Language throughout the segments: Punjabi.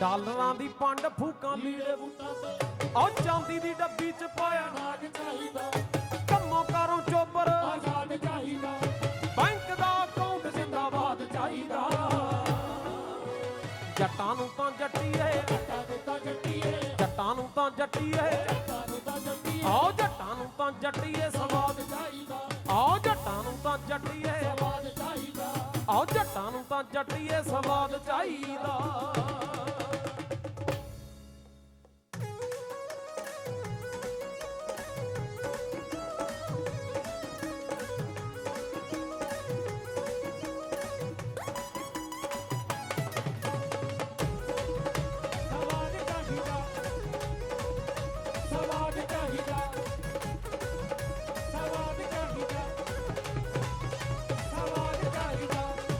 ਡਾਲਰਾਂ ਦੀ ਪੰਡ ਫੂਕਾਂ ਲੀੜੇ ਬੂਟਾਂ ਤੇ ਉਹ ਚਾਂਦੀ ਦੀ ਡੱਬੀ ਚ ਪਾਇਆ। ਰਾਜ ਚਾਹੀਦਾ। ਕੰਮੋਂ ਕਾਰੋਂ ਚੋਬਰ ਆਜ਼ਾਦ ਚਾਹੀਦਾ। ਬੈਂਕ ਦਾ ਅਕਾਊਂਟ ਜਿੰਦਾਬਾਦ ਚਾਹੀਦਾ। ਜੱਟਾਂ ਨੂੰ ਤਾਂ ਜੱਟੀਏ। ਜੱਟਾਂ ਨੂੰ ਤਾਂ ਜੱਟੀਏ। ਜੱਟਾਂ ਨੂੰ ਤਾਂ ਜੱਟੀਏ। ਜੱਟਾਂ ਨੂੰ ਤਾਂ ਜੱਟੀਏ। ਆਓ ਜੱਟਾਂ ਨੂੰ ਤਾਂ ਜੱਟੀਏ। ਸਵਾਦ ਚਾਹੀਦਾ। ਆਓ ਜੱਟਾਂ ਨੂੰ ਤਾਂ ਜੱਟੀਏ। ਸਵਾਦ ਚਾਹੀਦਾ। ਆਓ ਜੱਟਾਂ ਨੂੰ ਤਾਂ ਜੱਟੀਏ। ਸਵਾਦ ਚਾਹੀਦਾ।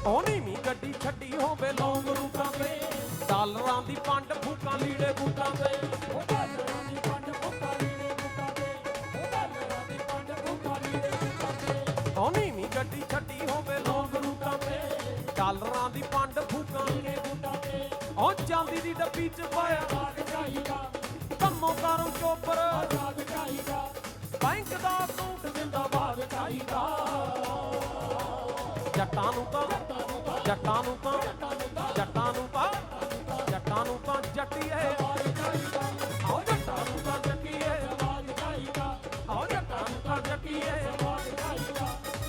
ਉਹਨੀ ਵੀ ਗੱਡੀ ਛੱਡੀ ਹੋਵੇ ਲੌਂਗ ਰੂਟਾਂ ਤੇ। ਡਾਲਰਾਂ ਦੀ ਪੰਡ ਫੂਕਾਂ ਲੀੜੇ ਬੂਟਾਂ ਤੇ। ਉਹ ਡਾਲਰਾਂ ਦੀ ਪੰਡ ਫੁੱਟਾ ਲੀੜੇ ਬੂਟਾਂ ਤੇ। ਉਹ ਡਾਲਰਾਂ ਦੀ ਪੰਡ ਫੁੱਟਾ ਲੀੜੇ ਬੂਟਾਂ ਤੇ। ਉਹਨੀ ਵੀ ਗੱਡੀ ਛੱਡੀ ਹੋਵੇ ਲੌਂਗ ਰੂਟਾਂ ਤੇ। ਡਾਲਰਾਂ ਦੀ ਪੰਡ ਫੂਕਾਂ ਲੀੜੇ ਬੂਟਾਂ ਤੇ। ਉਹ ਚਾਂਦੀ ਦੀ ਡੱਬੀ ਚ ਪਾਇਆ ਆਜ਼ਾਦ ਚਾਹੀਦਾ। ਕੰਮੋਂ ਕਾਰੋਂ ਚੋਬਰ ਆਜ਼ਾਦ ਚਾਹੀਦਾ। ਬੈਂਕ ਦਾ ਅਕਾਊਂਟ ਜਿੰਦਾਬਾਦ ਚਾਹੀਦਾ। ਜੱਟਾਂ ਨੂੰ ਤਾਂ ਜੱਟਾਂ ਨੂੰ ਤਾਂ, ਜੱਟਾਂ ਨੂੰ ਤਾਂ, ਜੱਟਾਂ ਨੂੰ ਤਾਂ ਜੱਟੀਏ। ਆਓ ਜੱਟਾਂ ਨੂੰ ਤਾਂ ਜੱਟੀਏ। ਆਓ ਜੱਟਾਂ ਨੂੰ ਤਾਂ ਜੱਟੀਏ।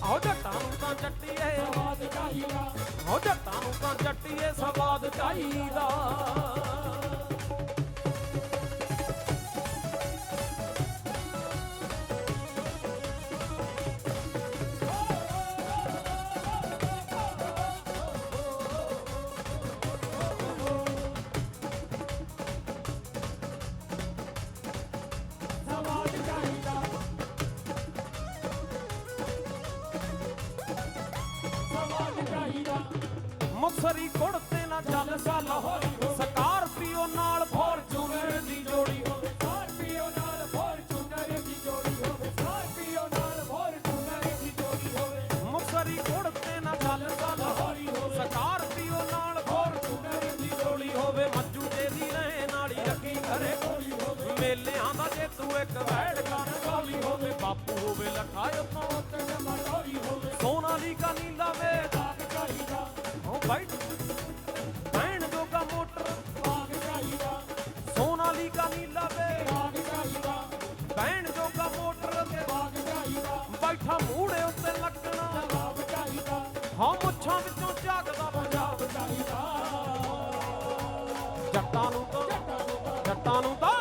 ਆਓ ਜੱਟਾਂ ਨੂੰ ਤਾਂ ਜੱਟੀਏ। ਸਵਾਦ ਚਾਹੀਦਾ ਆਓ ਜੱਟਾਂ ਨੂੰ ਤਾਂ ਜੱਟੀਏ। ਸਵਾਦ ਚਾਹੀਦਾ। ਸਵਾਦ ਚਾਹੀਦਾ ਕੁੜਤੇ ਨਾ ਚੱਲ ਚੱਲ ਹੋਈ। ਸਕਾਰਪੀਓ ਨਾਲ ਫੋਰਚੂਨਰ ਦੀ ਜੋੜੀ ਹੋਵੇ ਸਕਾਰਪੀਓ ਨਾਲ ਫੋਰਚੂਨਰ ਦੀ ਜੋੜੀ ਹੋਵੇ ਸਕਾਰਪੀਓ ਨਾਲ ਫੋਰਚੂਨਰ ਦੀ ਜੋੜੀ ਹੋਵੇ ਮੁਕਸਰੀ ਕੁੜਤੇ ਨਾ ਚੱਲ ਚੱਲ ਹੋਈ। ਸਕਾਰਪੀਓ ਨਾਲ ਫੋਰਚੂਨਰ ਦੀ ਜੋੜੀ ਹੋਵੇ ਮੱਜੂ ਦੇ ਦੀ ਰਹਿ ਨਾਲੀ ਅੱਗੀ ਘਰੇ ਮੇਲਿਆਂ ਦਾ ਜੇ ਤੂੰ ਇੱਕ ਵੈੜ ਕਰ ਗੋਲੀ ਹੋਵੇ ਬਾਪੂ ਹੋਵੇ ਲਖਾਇਓ ਤੋਂ ਤੇ ਮਟੋਰੀ ਹੋਵੇ। ਸੋਨਾਲੀ ਕਾ ਨੀਲਾ ਭੈਣ ਜੋਗਾ ਮੋਟਰ ਬਾਗ ਚਾਹੀਦਾ। ਸੋਨਾਲੀ ਕਾ ਨੀਲਾ ਵੇ ਬਾਗ ਚਾਹੀਦਾ। ਭੈਣ ਜੋਗਾ ਮੋਟਰ ਤੇ ਬਾਗ ਚਾਹੀਦਾ। ਬੈਠਾ ਮੂਹੜੇ ਉੱਤੇ ਲੱਗਣਾ। ਬਾਗ ਚਾਹੀਦਾ। ਹਾਂ ਮੁੱਛਾਂ ਵਿੱਚੋਂ ਝਾਕਦਾ ਪੰਜਾਬ ਚਾਹੀਦਾ। ਜੱਟਾਂ ਨੂੰ ਤਾਂ ਜੱਟਾਂ ਨੂੰ ਤਾਂ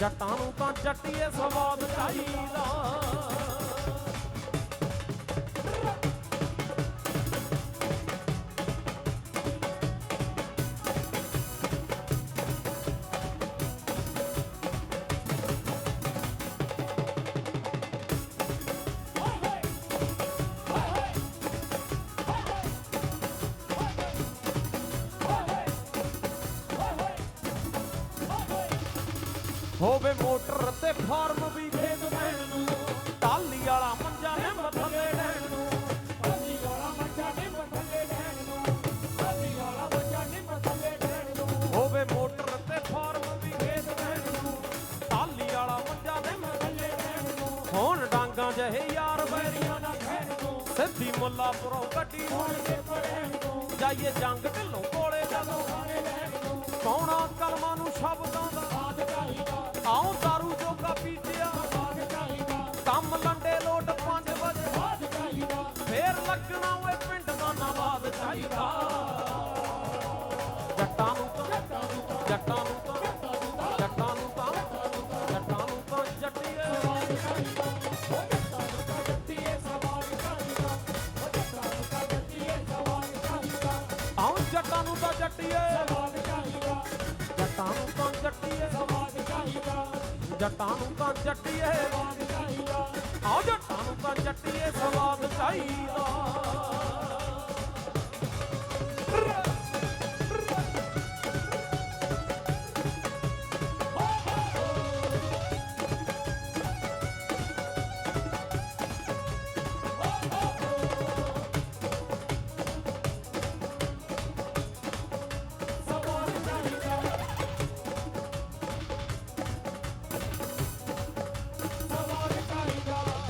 ਜੱਟਾਂ ਨੂੰ ਤਾਂ ਜੱਟੀਏ ਸਵਾਦ ਚਾਹੀਦਾ। ਹੋਵੇ ਮੋਟਰ ਤੇ ਫਾਰਮ ਵੀ ਖੇਤ ਬੈਣ ਨੂੰ। ਟਾਲੀ ਵਾਲਾ ਮੰਜਾ ਨੇ ਮੱਥਲੇ ਡੈਣ ਨੂੰ। ਅੱਲੀ ਵਾਲਾ ਮੱਛਾ ਨਹੀਂ ਬਥੱਲੇ ਡੈਣ ਨੂੰ। ਅੱਲੀ ਵਾਲਾ ਮੱਛਾ ਨਹੀਂ ਬਥੱਲੇ ਡੈਣ ਨੂੰ। ਹੋਵੇ ਮੋਟਰ ਤੇ ਫਾਰਮ ਵੀ ਖੇਤ ਬੈਣ ਨੂੰ। ਟਾਲੀ ਵਾਲਾ ਮੰਜਾ ਨੇ ਬਥੱਲੇ ਡੈਣ ਨੂੰ। ਹੁਣ ਡਾਂਗਾ ਜਹੇ ਯਾਰ ਬੈਰੀਆਂ ਨਾ ਖੈਣ ਨੂੰ। ਸਿੱਧੀ ਮੁੱਲਾਪੁਰੋਂ ਗੱਡੀ ਹੁਣ ਤੇ ਪੜੈਣ ਨੂੰ। ਜਾਈਏ ਜੰਗ ਢਿੱਲੋਂ ਕੋਲੇ ਜਦੋਂ ਖਾਣੇ ਲੈਣ ਨੂੰ। ਕੌਣਾ ਕਲਮਾਂ ਨੂੰ ਸ਼ਬਦਾਂ ਦਾ ਆਉਂ ਦਾਰੂ ਜੋਗਾ ਪੀਜਿਆ। ਬਾਗ ਚਾਹੀਦਾ ਕੰਮ ਲੰਡੇ ਲੋਟ 5 ਵਜੇ। ਬਾਗ ਚਾਹੀਦਾ ਫੇਰ ਲੱਗਣਾ ਓਏ ਪਿੰਡ ਦਾ ਨਵਾਦ ਚਾਹੀਦਾ। ਜੱਟਾਂ ਨੂੰ ਤਾਂ ਜੱਟਾਂ ਨੂੰ ਜੱਟਾਂ ਨੂੰ ਜੱਟਾਂ ਨੂੰ ਤਾਂ ਜੱਟਾਂ ਨੂੰ ਤਾਂ ਜੱਟੀਏ। ਸਵਾਦ ਚਾਹੀਦਾ ਆਉਂ ਜੱਟਾਂ ਨੂੰ ਤਾਂ ਜੱਟੀਏ। ਜੱਟਾਂ ਨੂੰ ਤਾਂ ਜੱਟੀਏ ਸਵਾਦ ਆਓ ਜੱਟਾਂ ਨੂੰ ਤਾਂ ਜੱਟੀਏ ਸਵਾਦ ਚਾਹੀਦਾ।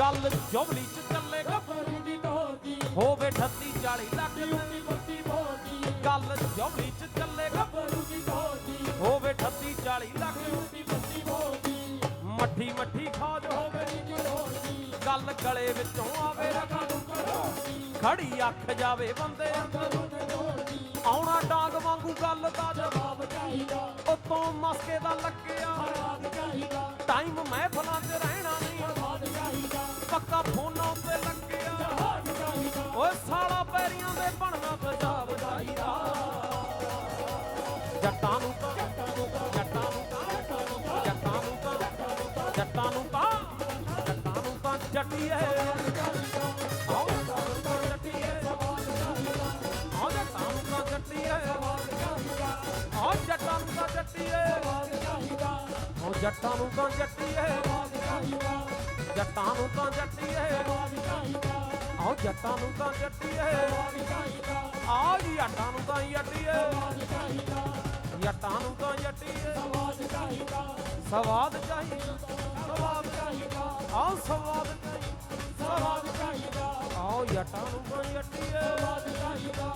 ਗੱਲ ਜੁਬਲੀ ਚ ਚੱਲੇ ਗੱਭਰੂ ਦੀ ਦੋਦੀ ਹੋਵੇ 38 40 ਲੱਖ ਲੁੱਟੀ ਬੱਤੀ ਬੋਦੀ ਗੱਲ ਜੁਬਲੀ ਚ ਚੱਲੇ ਗੱਭਰੂ ਦੀ ਦੋਦੀ ਹੋਵੇ 38 40 ਲੱਖ ਲੁੱਟੀ ਬੱਤੀ ਬੋਦੀ ਮੱਠੀ ਮੱਠੀ ਖੋਜ ਹੋਵੇ। ਮੇਰੀ ਜੋਦੀ ਗੱਲ ਗਲੇ ਵਿੱਚੋਂ ਆਵੇ ਰਖਾ ਨੂੰ ਕਰੋਦੀ ਖੜੀ ਅੱਖ ਜਾਵੇ ਬੰਦੇ। ਅੰਦਰ ਆਉਣਾ ਡਾਂਗ ਵਾਂਗੂ ਗੱਲ ਦਾ ਜਵਾਬ। ਚਾਹੀਦਾ। ਉਤੋਂ ਮਸਕੇ ਦਾ ਲੱਗਿਆ ਚਾਹੀਦਾ। ਟਾਈਮ ਮਹਿਫਲਾਂ ਜੱਟਾਂ ਨੂੰ ਤਾਂ ਜੱਟੀਏ ਜੱਟਾਂ ਨੂੰ ਤਾਂ ਜੱਟੀਏ ਆਓ ਜੱਟਾਂ ਨੂੰ ਤਾਂ ਜੱਟੀਏ ਆਓ ਜੀ ਜੱਟਾਂ ਨੂੰ ਤਾਂ ਜੱਟੀਏ ਜੱਟਾਂ ਨੂੰ ਤਾਂ ਜੱਟੀਏ ਸਵਾਦ ਚਾਹੀਦਾ ਸਵਾਦ ਚਾਹੀਦਾ ਆਓ ਸਵਾਦ ਚਾਹੀਦਾ ਸਵਾਦ ਚਾਹੀਦਾ ਆਓ ਜੱਟਾਂ ਨੂੰ ਤਾਂ ਜੱਟੀਏ ਸਵਾਦ ਚਾਹੀਦਾ